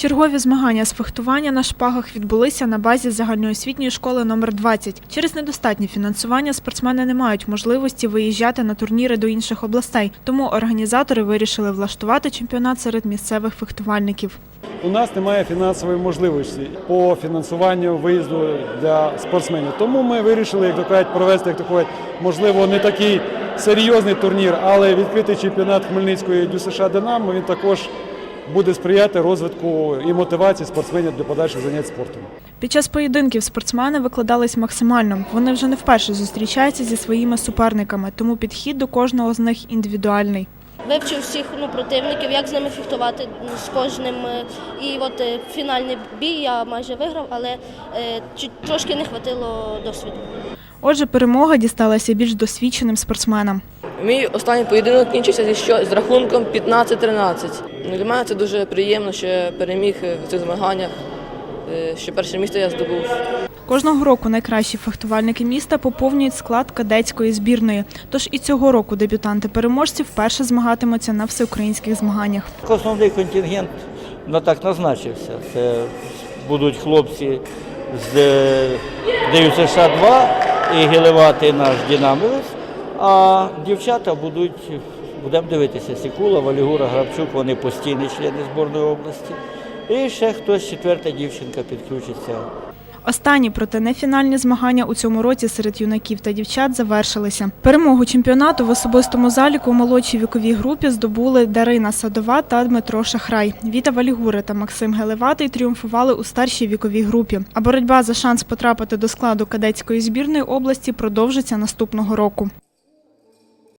Чергові змагання з фехтування на шпагах відбулися на базі загальноосвітньої школи номер 20. Через недостатнє фінансування спортсмени не мають можливості виїжджати на турніри до інших областей, тому організатори вирішили влаштувати чемпіонат серед місцевих фехтувальників. У нас немає фінансової можливості по фінансуванню виїзду для спортсменів. Тому ми вирішили, як то кажуть, провести як кажуть, можливо, не такий серйозний турнір, але відкритий чемпіонат Хмельницької ДЮСШ Динамо він також буде сприяти розвитку і мотивації спортсменів для подальших занять спортом. Під час поєдинків спортсмени викладались максимально. Вони вже не вперше зустрічаються зі своїми суперниками, тому підхід до кожного з них індивідуальний. Вивчив всіх ну, противників, як з ними фехтувати з кожним. е, І от е, фінальний бій я майже виграв, але е, чуть трошки не вистачило досвіду. Отже, перемога дісталася більш досвідченим спортсменам. Мій останній поєдинок кінчився зі що з рахунком 15-13. Ну, Для мене це дуже приємно, що я переміг в цих змаганнях, е, що перше місце я здобув. Кожного року найкращі фехтувальники міста поповнюють склад кадетської збірної. Тож і цього року дебютанти-переможці вперше змагатимуться на всеукраїнських змаганнях. Основний контингент на так назначився. Це будуть хлопці з ДЮСШ 2 і Гелевати наш Дінамовець, а дівчата будуть, будемо дивитися, Сікула, Валігура, Грабчук, вони постійні члени зборної області. І ще хтось, четверта дівчинка підключиться. Останні, проте не фінальні змагання у цьому році серед юнаків та дівчат завершилися. Перемогу чемпіонату в особистому заліку у молодшій віковій групі здобули Дарина Садова та Дмитро Шахрай. Віта Валігура та Максим Гелеватий тріумфували у старшій віковій групі. А боротьба за шанс потрапити до складу кадетської збірної області продовжиться наступного року.